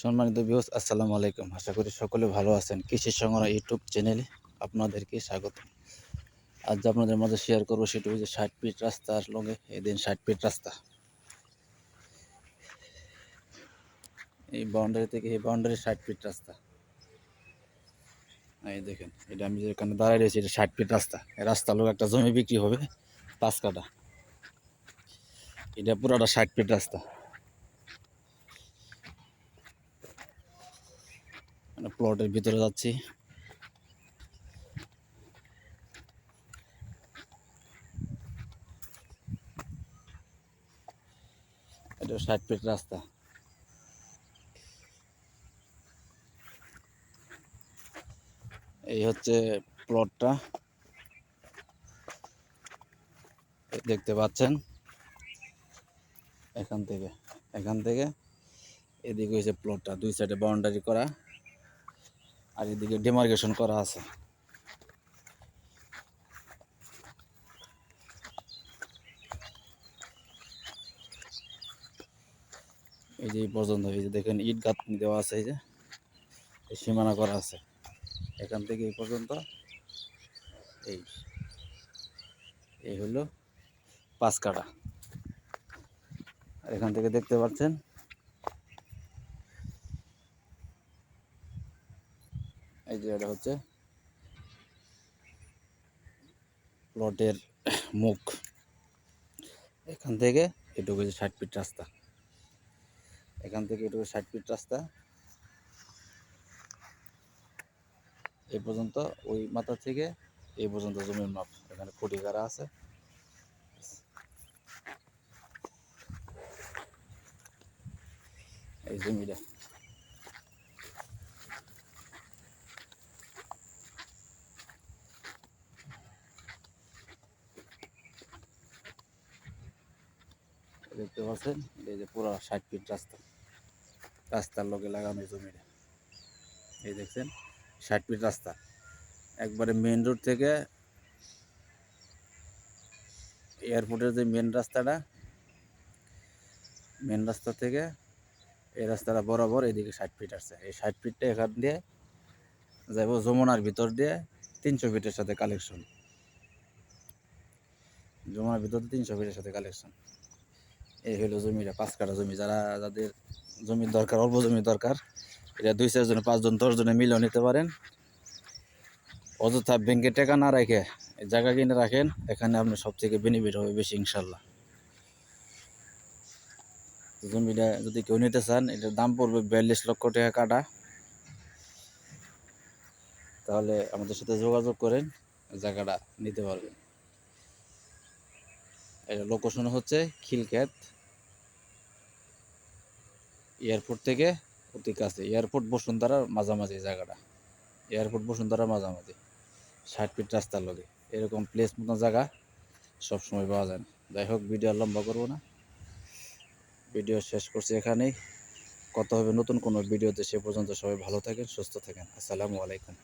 সম্মানিত বিহস আসসালামু আলাইকুম। আশা করি সকলে ভালো আছেন। কৃষি সংগ্রহ ইউটিউব চ্যানেলে আপনাদেরকে স্বাগত। আজ আপনাদের মাঝে শেয়ার করব সেটা হচ্ছে ষাট ফিট রাস্তার লগে, এদিন ষাট ফিট রাস্তা। এই বাউন্ডারি থেকে এই বাউন্ডারি ষাট ফিট রাস্তা। এই দেখেন, এটা আমি যেখানে দাঁড়ায় রয়েছি, এটা ষাট ফিট রাস্তা। এই রাস্তার লোক একটা জমি বিক্রি হবে, পাঁচ কাটা এটা পুরোটা ষাট ফিট রাস্তা। প্লটের ভিতরে যাচ্ছি। এটা ষাট ফিট রাস্তা। এই হচ্ছে প্লটটা দেখতে পাচ্ছেন? এখান থেকে এখান থেকে। এদিকে হয়েছে প্লটটা দুই সাইডে বাউন্ডারি করা। আর এদিকে ডিমার্কেশন করা আছে। এই যে পর্যন্ত এই যে দেখেন ইট গাঁথনি দেওয়া আছে, এই যে সীমানা করা আছে। এখান থেকে এই পর্যন্ত এই এই হলো পাঁচ কাটা আর এখান থেকে দেখতে পাচ্ছেন এই যে এটা হচ্ছে প্লটের মুখ। এখান থেকে এটুকু যে ষাট ফিট রাস্তা। এখান থেকে এটুকু ষাট ফিট রাস্তা। এই পর্যন্ত ওই মাথা থেকে এই পর্যন্ত জমির মাপ। এখানে খুঁটি গাড়া আছে। এই জমিটা। দেখতে পাচ্ছেন? এই যে পুরো ষাট ফিট রাস্তা। রাস্তার লগে লাগানো জমিটা। এই দেখছেন? ষাট ফিট রাস্তা। একবারে মেন রোড থেকে এয়ারপোর্টের যে মেন রাস্তাটা মেন রাস্তা থেকে এই রাস্তাটা বরাবর এদিকে ষাট ফিট আসছে। এই ষাট ফিটটা এখান দিয়ে যাইব যমুনার ভিতর দিয়ে তিনশো ফিটের সাথে কালেকশন যমুনার ভিতর তিনশো ফিটের সাথে কালেকশন এই হলো জমিটা পাঁচ কাঠা জমি। যারা, যাদের জমির দরকার, অল্প জমির দরকার এটা দুই চারজনে পাঁচজন দশজনে মিলেও নিতে পারেন। অযথা ব্যাংকে টাকা না রাখে জায়গা কিনে রাখেন, এখানে আপনার সব থেকে বেনিফিট হবে বেশি ইনশাল্লাহ জমিটা যদি কেউ নিতে চান, এটার দাম পড়বে বিয়াল্লিশ লক্ষ টাকা কাটা তাহলে আমাদের সাথে যোগাযোগ করেন, জায়গাটা নিতে পারবেন। লোকেশন হচ্ছে খিলক্ষেত এয়ারপোর্ট থেকে অতি কাছে। এয়ারপোর্ট বসুন্ধরার মাঝামাঝি জায়গাটা। এয়ারপোর্ট বসুন্ধরার মাঝামাঝি, ষাট ফিট রাস্তার লগে। এরকম প্লেস মতো জায়গা সবসময় পাওয়া যায় না। যাই হোক ভিডিও লম্বা করব না। ভিডিও শেষ করছি এখানেই। কত হবে নতুন কোনো ভিডিওতে সে পর্যন্ত সবাই ভালো থাকেন, সুস্থ থাকেন। আসসালামু আলাইকুম।